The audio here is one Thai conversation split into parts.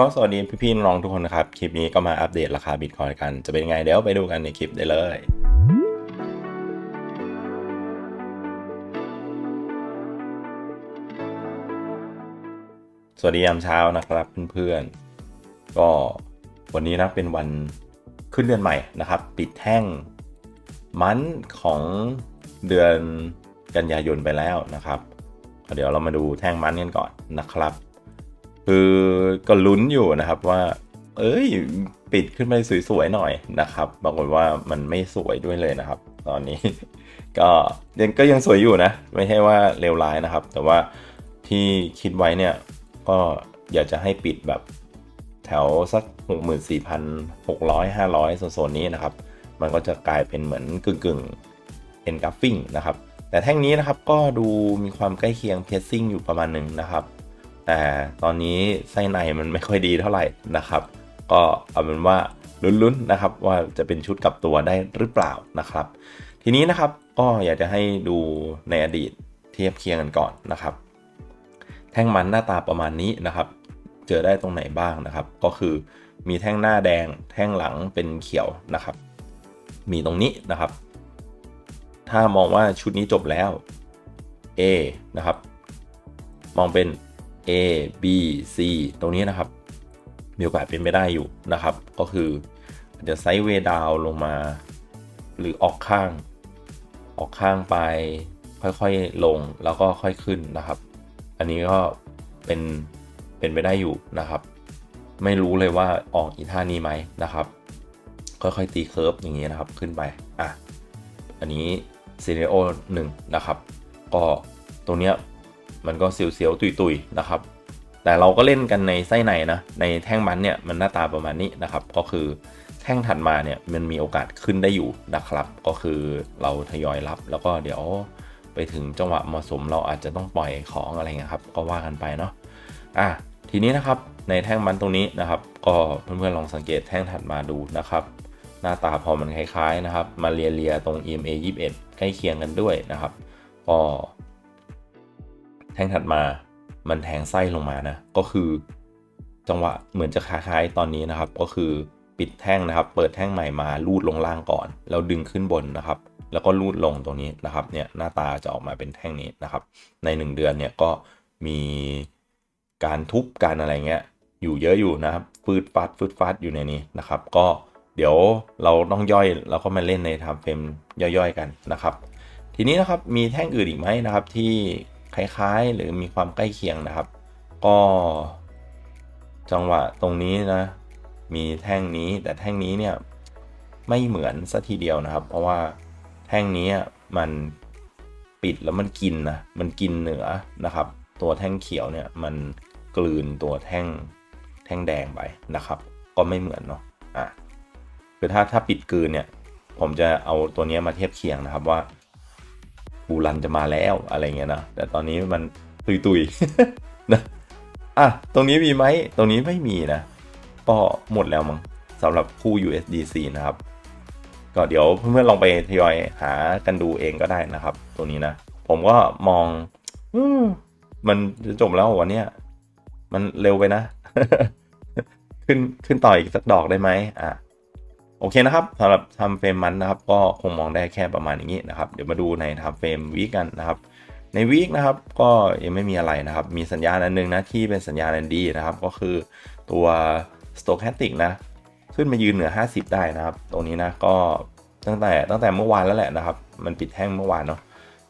ก็สวัสดีพี่ๆน้องๆทุกคนนะครับ คลิปนี้ก็มาอัปเดตราคาบิตคอยกัน จะเป็นยังไงเดี๋ยวไปดูกันในคลิปได้เลยสวัสดียามเช้านะครับเพื่อนๆ ก็วันนี้นะเป็นวันขึ้นเดือนใหม่นะครับ ปิดแท่งมันของเดือนกันยายนไปแล้วนะครับ เดี๋ยวเรามาดูแท่งมันกันก่อนนะครับ คือก็ลุ้นอยู่นะครับว่า เอ้ย ปิดขึ้นไปสวยๆหน่อยนะครับปรากฏว่ามันไม่สวยด้วยเลยนะครับ ตอนนี้ ก็ยังก็ยังสวยอยู่นะ ไม่ใช่ว่าเลวร้ายนะครับ แต่ว่าที่คิดไว้เนี่ย ก็อยากจะให้ปิดแบบแถวสัก 64,600 500 โซนๆนี้นะครับ มันก็จะกลายเป็นเหมือนกึ่งกึ่งเอ็นกราฟฟิ้งนะครับ แต่แท่งนี้นะครับก็ดูมีความใกล้เคียงเพสซิ่งอยู่ประมาณหนึ่งนะครับ แต่ตอนนี้ไส้ในมันไม่ค่อยดีเท่าไหร่นะครับ ก็เอาเป็นว่าลุ้นๆนะครับว่าจะเป็นชุดกลับตัวได้หรือเปล่านะครับ ทีนี้นะครับก็อยากจะให้ดูในอดีตเทียบเคียงกันก่อนนะครับ แท่งมันหน้าตาประมาณนี้นะครับ เจอได้ตรงไหนบ้างนะครับ ก็คือมีแท่งหน้าแดง แท่งหลังเป็นเขียวนะครับ มีตรงนี้นะครับ ถ้ามองว่าชุดนี้จบแล้ว A นะครับ มองเป็น A B C ตรงนี้นะครับ มีโอกาสเป็นไปได้อยู่นะครับ ก็คืออาจจะไซด์เวดาวลงมา หรือออกข้าง ออกข้างไปค่อยๆลงแล้วก็ค่อยขึ้นนะครับ อันนี้ก็เป็นเป็นไปได้อยู่นะครับ ไม่รู้เลยว่าออกอีท่านี้ไหมนะครับ ค่อยๆตีเคิร์ฟอย่างนี้นะครับขึ้นไปอะอันนี้ซีเรียโอหนึ่งนะครับ ก็ตรงเนี้ย มันก็เสียวๆตุยๆนะครับ แต่เราก็เล่นกันในไส้ในนะในแท่งมันเนี่ยมันหน้าตาประมาณนี้นะครับ ก็คือแท่งถัดมาเนี่ยมันมีโอกาสขึ้นได้อยู่นะครับ ก็คือเราทยอยรับแล้วก็เดี๋ยวไปถึงจังหวะเหมาะสมเราอาจจะต้องปล่อยของอะไรเงี้ยครับ ก็ว่ากันไปเนาะอะทีนี้นะครับในแท่งมันตรงนี้นะครับ ก็เพื่อนๆลองสังเกตแท่งถัดมาดูนะครับ หน้าตาพอมันคล้ายๆนะครับ มาเลียๆตรง EMA 21 ใกล้เคียงกันด้วยนะครับ ก็ ท่งถัดมา มันแทงไส้ลงมานะ ก็คือจังหวะเหมือนจะคล้ายๆตอนนี้นะครับ ก็คือปิดแท่งนะครับ เปิดแท่งใหม่มาลูดลงล่างก่อน แล้วดึงขึ้นบนนะครับ แล้วก็ลูดลงตรงนี้นะครับ เนี่ยหน้าตาจะออกมาเป็นแท่งนี้นะครับ ใน 1 เดือนเนี่ยก็มีการทุบการอะไรเงี้ยอยู่เยอะอยู่นะครับฟืดฟัดฟืดฟัดอยู่ในนี้นะครับ ก็เดี๋ยวเราต้องย่อยแล้วก็มาเล่นในทำเฟรมย่อยๆกันนะครับ ทีนี้นะครับมีแท่งอื่นอีกไหมนะครับที่ คล้ายๆ หรือมีความใกล้เคียงนะครับ ก็ จังหวะตรงนี้นะ มีแท่งนี้แต่แท่งนี้เนี่ยไม่เหมือนสัทีเดียวนะครับ เพราะว่าแท่งนี้มันปิดแล้วมันกินนะมันกินเหนือนะครับ ตัวแท่งเขียวเนี่ยมันกลืนตัวแท่งแท่งแดงไปนะครับ ก็ไม่เหมือนเนาะอะคือถ้าถ้าปิดกลืนเนี่ย ผมจะเอาตัวนี้มาเทียบเคียงนะครับว่า บูรันจะมาแล้วอะไรเงี้ยนะแต่ตอนนี้มันตุยตุยๆนะอะตรงนี้มีไหมตรงนี้ไม่มีนะ ก็หมดแล้วมั้งสำหรับคู่ USDC นะครับ ก็เดี๋ยวเพื่อนๆลองไปทยอยหากันดูเองก็ได้นะครับ ตัวนี้นะ ผมก็มองอมมันจะจบแล้ววันเนี้ยมันเร็วไปนะ ขึ้นขึ้นต่ออีกสักดอกได้ไหมอะ โอเคนะครับสำหรับทำเฟรมมันนะครับ ก็คงมองได้แค่ประมาณอย่างนี้นะครับ เดี๋ยวมาดูในทำเฟรมวีกันนะครับในวีคนะครับก็ยังไม่มีอะไรนะครับ มีสัญญาณอันนึงนะที่เป็นสัญญาณอันดีนะครับ ก็คือตัว stochastic นะ ขึ้นมายืนเหนือ 50 ได้นะครับ ตรงนี้นะก็ตั้งแต่ตั้งแต่เมื่อวานแล้วแหละนะครับ มันปิดแท่งเมื่อวานเนาะ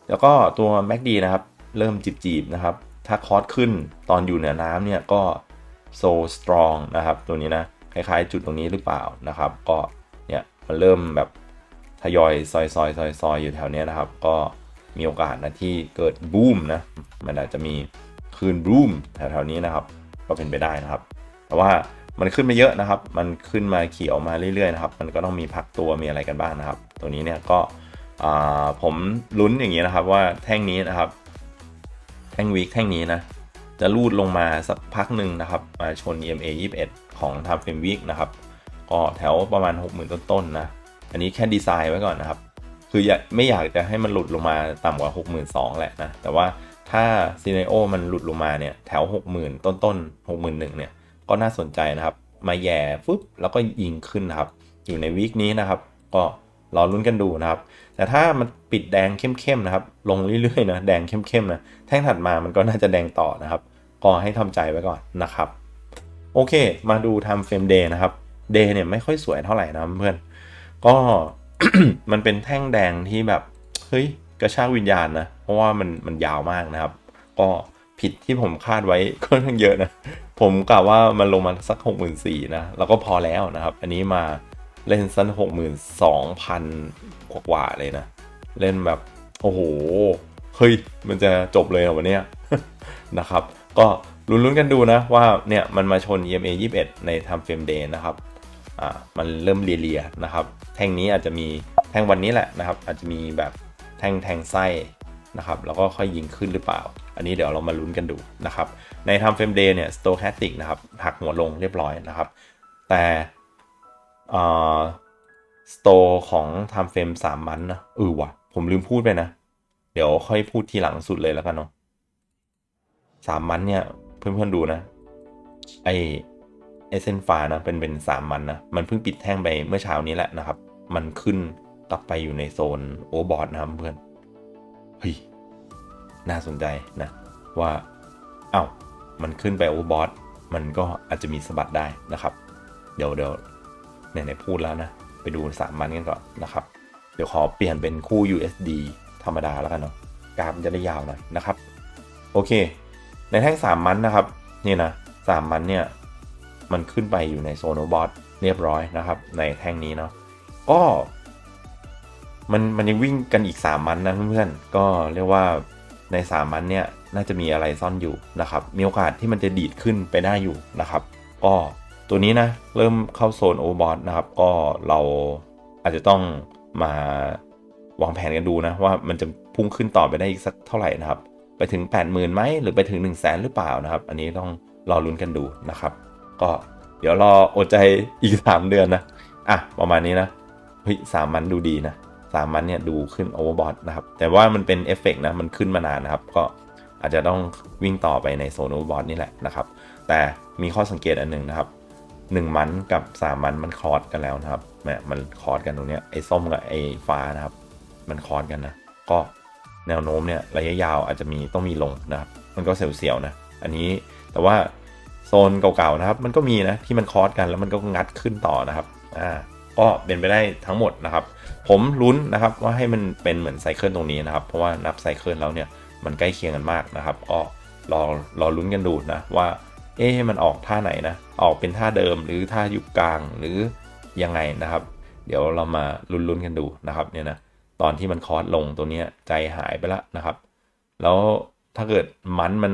แล้วก็ตัว MACD นะครับ เริ่มจีบๆนะครับ ถ้าคอร์สขึ้นตอนอยู่เหนือน้ำเนี่ยก็ so strong นะครับ ตัวนี้นะคล้ายๆ จุดตรงนี้หรือเปล่านะครับ ก็ มันเริ่มแบบทยอยซอยซอยซอยซอยอยู่แถวนี้นะครับ ก็มีโอกาสนะที่เกิดบูมนะ มันอาจจะมีคืนบูมแถวๆนี้นะครับ ก็เป็นไปได้นะครับ แต่ว่ามันขึ้นมาเยอะนะครับ มันขึ้นมาเขียวมาเรื่อยๆนะครับ มันก็ต้องมีพักตัวมีอะไรกันบ้างนะครับ ตัวนี้เนี่ยก็ผมลุ้นอย่างนี้นะครับว่าแท่งนี้นะครับ แท่งวีคแท่งนี้นะ จะลูดลงมาสักพักหนึ่งนะครับมาชน EMA 21 ของทำเฟรมวีคนะครับ ก็แถวประมาณ 60,000 ต้นๆนะ อันนี้แค่ดีไซน์ไว้ก่อนนะครับ คืออยากไม่อยากจะให้มันหลุดลงมาต่ำกว่า 62,000แหละนะ แต่ว่าถ้าซีเนโอมันหลุดลงมาเนี่ยแถว 60,000 ต้นๆ 61,000เนี่ยก็น่าสนใจนะครับ มาแย่ฟึบแล้วก็ยิงขึ้นนะครับ อยู่ในวีคนี้นะครับ ก็รอลุ้นกันดูนะครับ แต่ถ้ามันปิดแดงเข้มๆนะครับ ลงเรื่อยๆนะแดงเข้มๆนะแท่งถัดมามันก็น่าจะแดงต่อนะครับ ก็ให้ทำใจไว้ก่อนนะครับ โอเค มาดูทำเฟรมเดย์นะครับ เดย์เนี่ยไม่ค่อยสวยเท่าไหร่นะเพื่อน ก็มันเป็นแท่งแดงที่แบบ เฮ้ย กระชากวิญญาณนะ เพราะว่ามันมันยาวมากนะครับ ก็ผิดที่ผมคาดไว้ค่อนข้างเยอะนะ ผมกะว่ามันลงมาสักหกหมื่นสี่นะ แล้วก็พอแล้วนะครับ อันนี้มาเล่นสั้นหกหมื่นสองพันกว่าเลยนะ เล่นแบบ โอ้โห เฮ้ย มันจะจบเลยเหรอวันนี้นะครับ ก็ลุ้นๆกันดูนะว่าเนี่ยมันมาชน EMA 21 ใน Time Frame Day นะครับ มันเริ่มเลียๆนะครับ แท่งนี้อาจจะมีแท่งวันนี้แหละนะครับ อาจจะมีแบบแท่งแทงไส้นะครับแล้วก็ค่อยยิงขึ้นหรือเปล่า อันนี้เดี๋ยวเรามาลุ้นกันดูนะครับ ใน Time Frame Day เนี่ย Stochastic นะครับหักหัวลงเรียบร้อยนะครับ แต่สโตของ Time Frame 3มันนะเออว่ะ ผมลืมพูดไปนะ เดี๋ยวค่อยพูดทีหลังสุดเลยแล้วกันเนาะสามมันเนี่ยเพื่อนๆดูนะไอ เอเซนฟ้านะเป็นเป็นสามมันนะมันเพิ่งปิดแท่งไปเมื่อเช้านี้แหละนะครับ มันขึ้นกลับไปอยู่ในโซนโอบอร์ดนะครับเพื่อนเฮ้ยน่าสนใจนะว่าเอ้ามันขึ้นไปโอบอร์ดมันก็อาจจะมีสะบัดได้นะครับ เดี๋ยวเดี๋ยวไหนๆพูดแล้วนะ ไปดูสามมันกันก่อนนะครับ เดี๋ยวขอเปลี่ยนเป็นคู่ USD ธรรมดาแล้วกันเนาะกราฟจะได้ยาวหน่อยนะครับ โอเค ในแท่งสามมันนะครับ นี่นะสามมันเนี่ย มันขึ้นไปอยู่ในโซนโอบอทเรียบร้อยนะครับ ในแท่งนี้เนาะก็มันมันยังวิ่งกันอีก 3 มันนะเพื่อนๆก็เรียกว่าใน 3 มันเนี่ยน่าจะมีอะไรซ่อนอยู่นะครับ มีโอกาสที่มันจะดีดขึ้นไปได้อยู่นะครับก็ตัวนี้นะเริ่มเข้าโซนโอเวอร์บอทนะครับ ก็เราอาจจะต้องมาวางแผนกันดูนะว่ามันจะพุ่งขึ้นต่อไปได้อีกสักเท่าไหร่นะครับ ไปถึง 80,000ไหมหรือไปถึง 1 0 0 0 0แสนหรือเปล่านะครับ อันนี้ต้องรอลุ้นกันดูนะครับ ก็เดี๋ยวรออดใจอีก 3 เดือนนะ อะ ประมาณนี้นะ เฮ้ยสามมันดูดีนะสามมันเนี่ยดูขึ้นโอเวอร์บอทนะครับ แต่ว่ามันเป็นเอฟเฟกต์นะ มันขึ้นมานานนะครับ ก็อาจจะต้องวิ่งต่อไปในโซนโอเวอร์บอทนี่แหละนะครับ แต่มีข้อสังเกตอันหนึ่งนะครับ1มันกับ3มันมันคอร์สกันแล้วนะครับแหมมันคอร์สกันตรงเนี้ยไอ้ส้มกับไอ้ฟ้านะครับ มันคอร์สกันนะ ก็แนวโน้มเนี่ยระยะยาวอาจจะมีต้องมีลงนะครับ มันก็เสียวๆนะ อันนี้แต่ว่า โซนเก่าๆนะครับ มันก็มีนะที่มันคอร์สกันแล้วมันก็งัดขึ้นต่อนะครับอ่าก็เป็นไปได้ทั้งหมดนะครับ ผมลุ้นนะครับว่าให้มันเป็นเหมือนไซเคิลตรงนี้นะครับ เพราะว่านับไซเคิลแล้วเนี่ยมันใกล้เคียงกันมากนะครับก็รอรอลุ้นกันดูนะว่าเอ๊ะมันออกท่าไหนนะ ออกเป็นท่าเดิมหรือท่ายุบกลางหรือยังไงนะครับ เดี๋ยวเรามาลุ้นๆกันดูนะครับเนี่ยนะตอนที่มันคอร์สลงตัวเนี้ยใจหายไปแล้วนะครับ แล้วถ้าเกิดมันมัน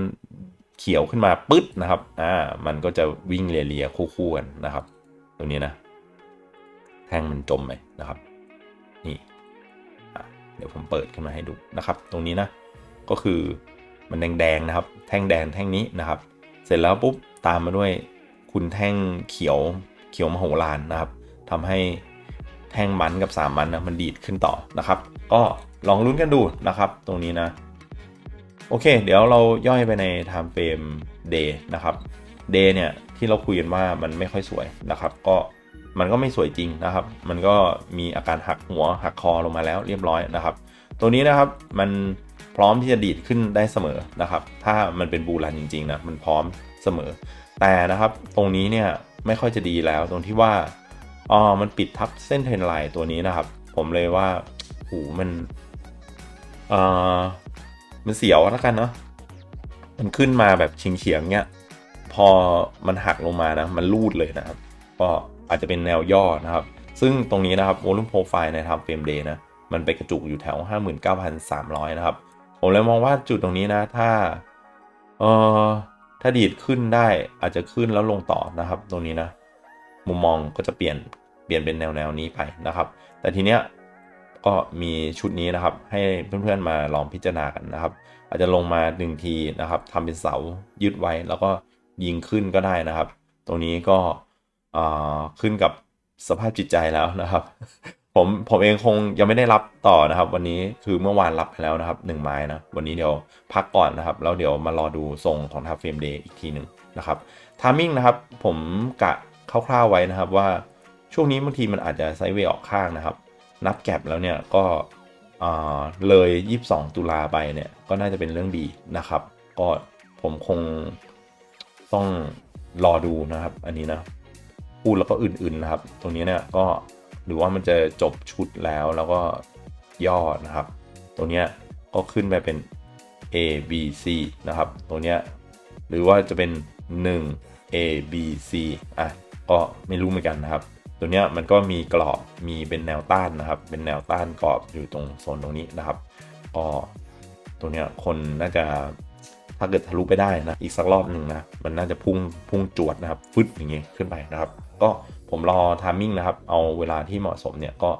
เขียวขึ้นมาปึ๊ดนะครับ อ่า มันก็จะวิ่งเลียๆคู่ๆกันนะครับตรงนี้นะ แท่งมันจมไปนะครับ นี่เดี๋ยวผมเปิดขึ้นมาให้ดูนะครับ ตรงนี้นะ ก็คือมันแดงๆนะครับ แท่งแดงแท่งนี้นะครับ เสร็จแล้วปุ๊บตามมาด้วยคุณแท่งเขียวเขียวมโหฬารนะครับทำให้แท่งมันกับ3มันนะมันดีดขึ้นต่อนะครับ ก็ลองลุ้นกันดูนะครับ ตรงนี้นะ โอเค เดี๋ยวเราย่อยไปใน time frame day นะครับ day เนี่ย ที่เราคุยกันว่ามันไม่ค่อยสวยนะครับ ก็มันก็ไม่สวยจริงนะครับ มันก็มีอาการหักหัวหักคอลงมาแล้วเรียบร้อยนะครับ ตัวนี้นะครับมันพร้อมที่จะดีดขึ้นได้เสมอนะครับ ถ้ามันเป็นบูรันจริงๆนะมันพร้อมเสมอ แต่นะครับตรงนี้เนี่ยไม่ค่อยจะดีแล้วตรงที่ว่าอ๋อมันปิดทับเส้นเทรนไลน์ตัวนี้นะครับ ผมเลยว่าโหมันเอ่อ มันเสียวแล้วกันเนาะมันขึ้นมาแบบเฉียงๆเนี้ยพอมันหักลงมานะมันรูดเลยนะครับ ก็อาจจะเป็นแนวย่อนะครับ ซึ่งตรงนี้นะครับ volume profile ใน time frame day นะมันไปกระจุกอยู่แถว 59,300 นะครับ ผมเลยมองว่าจุดตรงนี้นะ ถ้าเออถ้าดีดขึ้นได้อาจจะขึ้นแล้วลงต่อนะครับ ตรงนี้นะ มุมมองก็จะเปลี่ยนเปลี่ยนเป็นแนวแนวนี้ไปนะครับ แต่ทีเนี้ย ก็มีชุดนี้นะครับ ให้เพื่อนๆมาลองพิจารณากันนะครับ อาจจะลงมาหนึ่งทีนะครับทำเป็นเสายึดไว้แล้วก็ยิงขึ้นก็ได้นะครับ ตรงนี้ก็อ่าขึ้นกับสภาพจิตใจแล้วนะครับ ผมผมเองคงยังไม่ได้รับต่อนะครับ วันนี้คือเมื่อวานรับไปแล้วนะครับหนึ่งไม้นะวันนี้เดี๋ยวพักก่อนนะครับ แล้วเดี๋ยวมารอดูทรงของทัฟเฟรมเดย์อีกทีหนึ่งนะครับทามมิ่งนะครับผมกะคร่าวๆไว้นะครับว่าช่วงนี้บางทีมันอาจจะไซด์เวย์ออกข้างนะครับ นับแก็บแล้วเนี่ยก็อ่าเลย 22 ตุลาไปเนี่ยก็น่าจะเป็นเรื่องดีนะครับ ก็ผมคงต้องรอดูนะครับ อันนี้นะพูดแล้วก็อื่นๆนะครับ ตรงนี้เนี่ยก็หรือว่ามันจะจบชุดแล้วแล้วก็ย่อนะครับตรงเนี้ยก็ขึ้นไปเป็น A B C นะครับ ตัวเนี้ยหรือว่าจะเป็น 1 A B C อะก็ไม่รู้เหมือนกันนะครับ ตัวเนี้ยมันก็มีกรอบมีเป็นแนวต้านนะครับ เป็นแนวต้านกรอบอยู่ตรงโซนตรงนี้นะครับก็ตัวเนี้ยคนน่าจะถ้าเกิดทะลุไปได้นะอีกสักรอบหนึ่งนะมันน่าจะพุ่งพุ่งจวดนะครับฟึดอย่างเงี้ยขึ้นไปนะครับ ก็ผมรอทามมิ่งนะครับ เอาเวลาที่เหมาะสมเนี่ยก็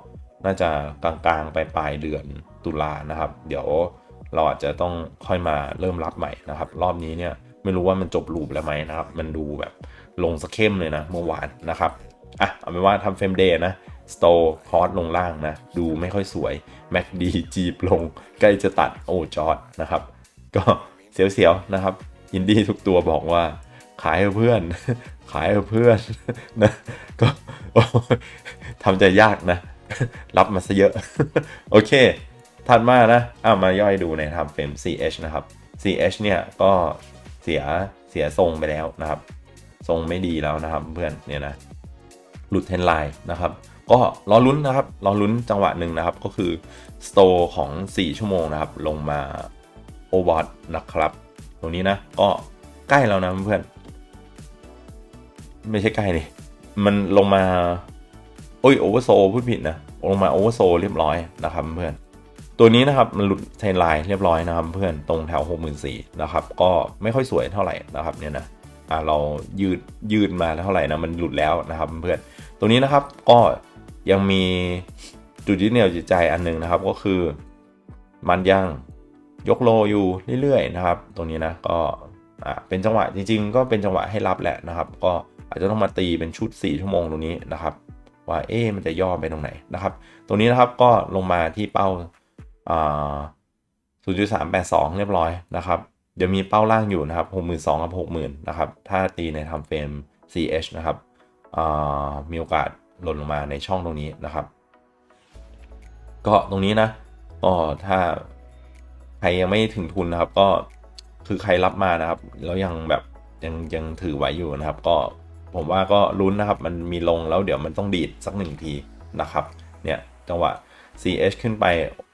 น่าจะกลางๆไปปลายเดือนตุลานะครับ เดี๋ยวเราอาจจะต้องค่อยมาเริ่มรับใหม่นะครับ รอบนี้เนี่ยไม่รู้ว่ามันจบลูปแล้วไหมนะครับ มันดูแบบลงสเข้มเลยนะเมื่อวานนะครับ อะเอาเป็นว่าทำเฟรมเดย์นะสโตร์พอร์ตลงล่างนะ ดูไม่ค่อยสวย MACD จีบลง ใกล้จะตัดโอ้จอดนะครับ ก็เสียวๆนะครับ ยินดีทุกตัวบอกว่า ขายให้เพื่อน ขายให้เพื่อนนะก็ทำใจยากนะ รับมาซะเยอะ โอเคถัดมานะเอามาย่อยดูในทำเฟรม CH นะครับ CH เนี่ยก็เสียเสียทรงไปแล้วนะครับ ทรงไม่ดีแล้วนะครับเพื่อนเนี่ยนะ หลุดเทนไลน์นะครับ ก็รอลุ้นนะครับ รอลุ้นจังหวะหนึ่งนะครับ ก็คือสโตร์ของ 4 ชั่วโมงนะครับ ลงมาโอวอตนะครับ ตรงนี้นะ ก็ใกล้แล้วนะเพื่อน ไม่ใช่ใกล้นี่มันลงมาโอ้ยโอเวอร์โซพูดผิดนะ ลงมาโอเวอร์โซเรียบร้อยนะครับเพื่อน ตัวนี้นะครับมันหลุดเทรนไลน์เรียบร้อยนะครับเพื่อนตรงแถว 64,000นะครับ ก็ไม่ค่อยสวยเท่าไหร่นะครับเนี่ยนะอ่าเรายืดยืดมาเท่าไหร่นะมันหลุดแล้วนะครับเพื่อน ตัวนี้นะครับก็ยังมีจุดยึดเหนี่ยวจิตใจอันหนึ่งนะครับ ก็คือ มันยังยกโลอยู่เรื่อยๆนะครับ ตรงนี้นะก็เป็นจังหวะจริง ๆ ก็เป็นจังหวะให้รับแหละนะครับ ก็อาจจะต้องมาตีเป็นชุด 4 ชั่วโมงตรงนี้นะครับ ว่าเอ๊มันจะย่อไปตรงไหนนะครับ ตรงนี้นะครับก็ลงมาที่เป้าา0.382 เรียบร้อยนะครับเดี๋ยวมีเป้าล่างอยู่นะครับ 62,000 กับ 60,000 นะครับ ถ้าตีในทำเฟรม CH นะครับ มีโอกาสหล่นลงมาในช่องตรงนี้นะครับ ก็ตรงนี้นะก็ถ้าใครยังไม่ถึงทุนนะครับ ก็คือใครรับมานะครับแล้วยังแบบยังยังถือไว้อยู่นะครับ ก็ผมว่าก็ลุ้นนะครับ มันมีลงแล้วเดี๋ยวมันต้องดีดสักหนึ่งทีนะครับ เนี่ยจังหวะ CH ขึ้นไป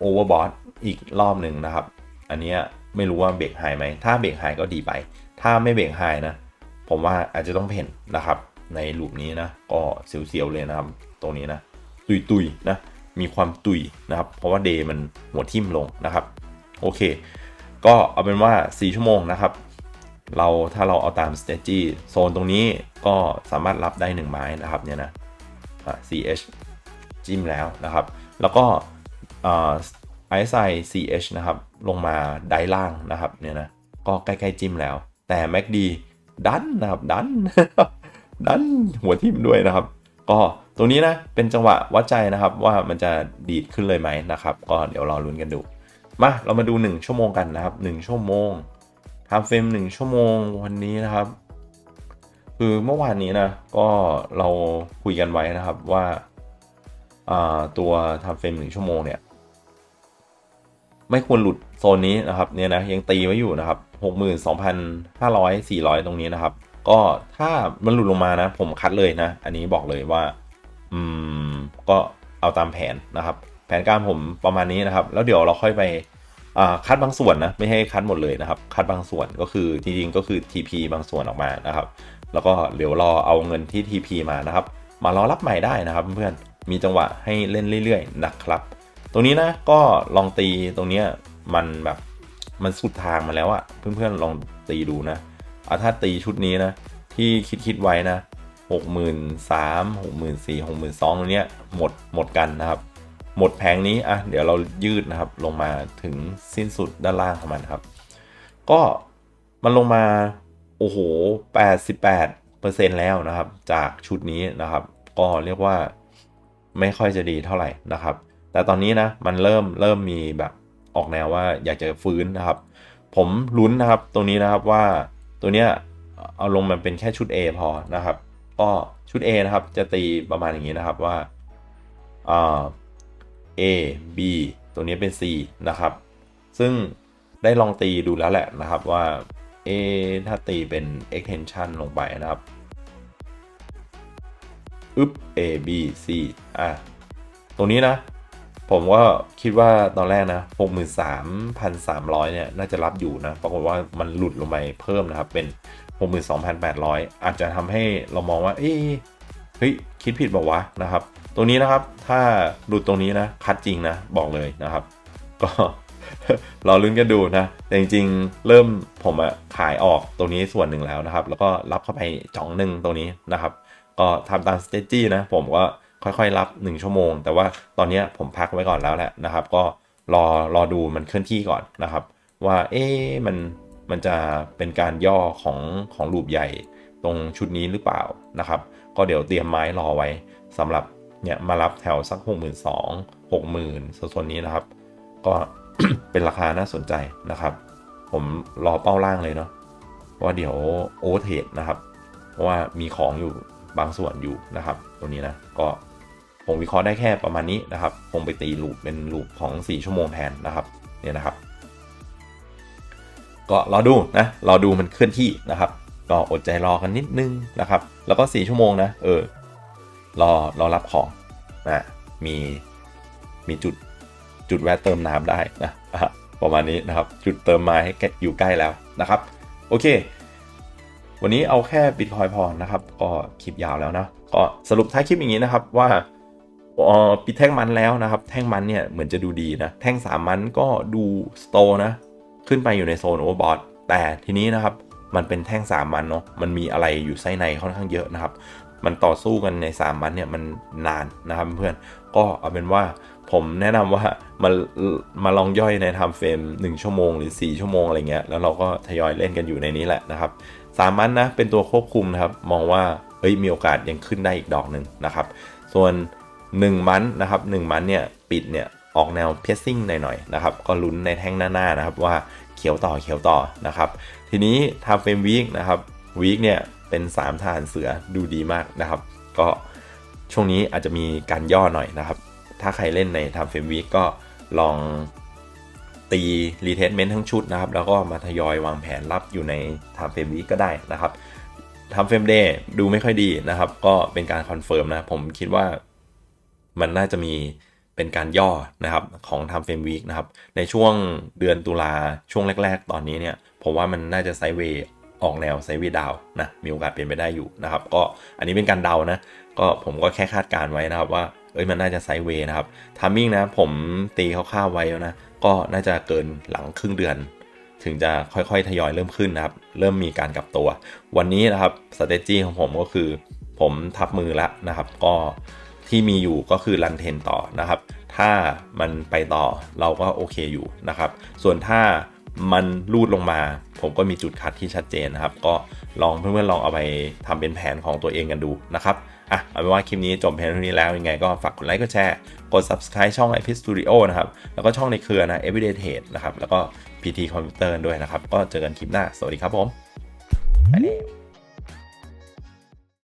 overbought อีกรอบหนึ่งนะครับ อันนี้ไม่รู้ว่าเบรกไฮไหม ถ้าเบรกไฮก็ดีไป ถ้าไม่เบรกไฮนะ ผมว่าอาจจะต้องเพ่นนะครับ ในลูปนี้นะ ก็เสียวๆเลยนะครับ ตรงนี้นะ ตุยๆนะ มีความตุยนะครับ เพราะว่าเดย์มันหัวทิ่มลงนะครับ โอเค ก็เอาเป็นว่า 4 ชั่วโมงนะครับ เราถ้าเราเอาตาม s t a g e โซนตรงนี้ก็สามารถรับได้ 1 ไม้นะครับเนี่ยนะอะ CH จิ้มแล้วนะครับ แล้วก็ไอซ์ไซ CH นะครับ ลงมาได้ล่างนะครับเนี่ยนะ ก็ใกล้ ๆ จิ้มแล้ว แต่ MACD ดันนะครับ ดัน ดันหัวทิ่มด้วยนะครับ ก็ตรงนี้นะเป็นจังหวะวัดใจนะครับว่ามันจะดีดขึ้นเลยไหมนะครับ ก็เดี๋ยวรอลุ้นกันดูมาเรามาดู 1 ชั่วโมงกันนะครับ 1 ชั่วโมงทำเฟรม1 ชั่วโมงวันนี้นะครับ คือเมื่อวานนี้นะก็เราคุยกันไว้นะครับว่าตัวทำเฟรม1ชั่วโมงเนี่ยไม่ควรหลุดโซนนี้นะครับเนี่ยนะยังตีไว้อยู่นะครับ 62,500 400 ตรงนี้นะครับ ก็ถ้ามันหลุดลงมานะ ผมคัดเลยนะ อันนี้บอกเลยว่า อืม ก็เอาตามแผนนะครับ แผนการผมประมาณนี้นะครับ แล้วเดี๋ยวเราค่อยไปคัดบางส่วนนะ ไม่ให้คัดหมดเลยนะครับ คัดบางส่วนก็คือจริงๆก็คือ TP บางส่วนออกมานะครับ แล้วก็เดี๋ยวรอเอาเงินที่ TP มานะครับ มารอรับใหม่ได้นะครับเพื่อนๆมีจังหวะให้เล่นเรื่อยๆนะครับ ตรงนี้นะก็ลองตีตรงเนี้ยมันแบบมันสุดทางมาแล้วอะเพื่อนๆลองตีดูนะ เอาถ้าตีชุดนี้นะ ที่คิดคิดไว้นะหกหมื่นสามหกหมื่นสี่หกหมื่นสองตรงเนี้ยหมดหมดกันนะครับ หมดแผงนี้อะเดี๋ยวเรายืดนะครับ ลงมาถึงสิ้นสุดด้านล่างของมันครับ ก็มันลงมาโอ้โห88%แล้วนะครับ จากชุดนี้นะครับ ก็เรียกว่าไม่ค่อยจะดีเท่าไหร่นะครับ แต่ตอนนี้นะมันเริ่มเริ่มมีแบบออกแนวว่าอยากจะฟื้นนะครับ ผมลุ้นนะครับตรงนี้นะครับว่า ตัวเนี้ยเอาลงมันเป็นแค่ชุด A พอนะครับ ก็ชุด A นะครับจะตีประมาณอย่างนี้นะครับว่าอ่า A B ตัวนี้เป็น C นะครับ ซึ่งได้ลองตีดูแล้วแหละนะครับว่า A ถ้าตีเป็น extension ลงไปนะครับอึบ A B C อะ ตรงนี้นะ ผมก็คิดว่าตอนแรกนะ 63,300 เนี่ย น่าจะรับอยู่นะ ปรากฏว่ามันหลุดลงไปเพิ่มนะครับ เป็น 62,800 อาจจะทำให้เรามองว่า เอ้เฮ้ย คิดผิดบอกวะนะครับ ตรงนี้นะครับ ถ้าหลุดตรงนี้นะ คัดจริงนะ บอกเลยนะครับ ก็รอลุ้นกันดูนะ แต่จริงๆ เริ่มผมอะขายออกตรงนี้ส่วนหนึ่งแล้วนะครับ แล้วก็รับเข้าไปจ่องหนึ่งตรงนี้นะครับ ก็ทำตามสเตจจี้นะ ผมก็ ค่อยๆรับ 1 ชั่วโมง แต่ว่าตอนนี้ผมพักไว้ก่อนแล้วแหละนะครับ ก็รอรอดูมันเคลื่อนที่ก่อนนะครับ ว่าเอ๊มันมันจะเป็นการย่อของของรูปใหญ่ตรงชุดนี้หรือเปล่านะครับ ก็เดี๋ยวเตรียมไม้รอไว้สำหรับเนี่ยมารับแถวสัก 6 2 0 0 0 60,000โซนนี้นะครับ ก็เป็นราคาน่าสนใจนะครับ ผมรอเป้าล่างเลยเนาะว่าเดี๋ยวโอเวอร์เทรดนะครับ เพราะว่ามีของอยู่บางส่วนอยู่นะครับ ตัวนี้นะก็ ผมวิเคราะห์ได้แค่ประมาณนี้นะครับ คงไปตีลูปเป็นลูปของ 4 ชั่วโมงแทนนะครับเนี่ยนะครับ ก็รอดูนะรอดูมันเคลื่อนที่นะครับ ก็อดใจรอกันนิดนึงนะครับ แล้วก็ 4 ชั่วโมงนะเออรอรอรับของนะมีมีจุดจุดแวะเติมน้ำได้นะอะประมาณนี้นะครับ จุดเติมม้ให้แกอยู่ใกล้แล้วนะครับ โอเค วันนี้เอาแค่บิตคอยพอนะครับ ก็คลิปยาวแล้วนะ ก็สรุปท้ายคลิปอย่างนี้นะครับว่า ปิดแท่งมันแล้วนะครับ แท่งมันเนี่ยเหมือนจะดูดีนะ แท่งสามมันก็ดูสโตนะ ขึ้นไปอยู่ในโซนโอเวอร์บอทแต่ทีนี้นะครับ มันเป็นแท่งสามมันเนาะ มันมีอะไรอยู่ไส้ในค่อนข้างเยอะนะครับ มันต่อสู้กันในสามมันเนี่ยมันนานนะครับเพื่อน ก็เอาเป็นว่าผมแนะนำว่ามามาลองย่อยในทม์เฟรม1 ชั่วโมงหรือ 4 ชั่วโมงอะไรเงี้ย แล้วเราก็ทยอยเล่นกันอยู่ในนี้แหละนะครับสามมันนะเป็นตัวควบคุมนะครับ มองว่าเฮ้ยมีโอกาสยังขึ้นได้อีกดอกหนึ่งนะครับ ส่วน 1มันนะครับ1มันเนี่ยปิดเนี่ยออกแนวเพ c ซิ่งหน่อยๆนะครับก็ลุ้นในแท่งหน้าๆนะครับว่าเขียวต่อเขียวต่อนะครับทีนี้ทำเฟรมวีคนะครับวีคเนี่ยเป็น 3 ทหารเสือดูดีมากนะครับ ก็ช่วงนี้อาจจะมีการย่อหน่อยนะครับ ถ้าใครเล่นในทำเฟรมวีคก็ลองตีรีเทสเมนต์ทั้งชุดนะครับ แล้วก็มาทยอยวางแผนรับอยู่ในทำเฟรมวีคก็ได้นะครับทำเฟรมเดย์ดูไม่ค่อยดีนะครับ ก็เป็นการคอนเฟิร์มนะผมคิดว่า มันน่าจะมีเป็นการย่อนะครับของทำเฟรมวีคนะครับ ในช่วงเดือนตุลาช่วงแรก ๆ ตอนนี้เนี่ยผมว่ามันน่าจะไซด์เวย์ออกแนวไซด์เวดาวนะมีโอกาสเป็นไปได้อยู่นะครับ ก็อันนี้เป็นการเดานะ ก็ผมก็แค่คาดการไว้นะครับว่าเอ้ยมันน่าจะไซด์เวนะครับทามมิ่งนะผมตีคร่าวๆไว้แล้วนะ ก็น่าจะเกินหลังครึ่งเดือน ถึงจะค่อยๆทยอยเริ่มขึ้นนะครับ เริ่มมีการกลับตัว วันนี้นะครับสเตจี้ของผมก็คือ ผมทับมือแล้วนะครับ ก็ ที่มีอยู่ก็คือรันเทนต่อนะครับ ถ้ามันไปต่อเราก็โอเคอยู่นะครับ ส่วนถ้ามันรูดลงมา ผมก็มีจุดคัดที่ชัดเจนนะครับ ก็ลองเพื่อนๆลองเอาไปทำเป็นแผนของตัวเองกันดูนะครับอะเอาเป็นว่าคลิปนี้จบเพียงเท่านี้แล้วยังไงก็ฝากกดไลค์กดแชร์ กด subscribe ช่อง i p Studio นะครับ แล้วก็ช่องในเครือนะ Everyday Trade นะครับ แล้วก็ PT Computer ด้วยนะครับ ก็เจอกันคลิปหน้า สวัสดีครับผมไปแล้ว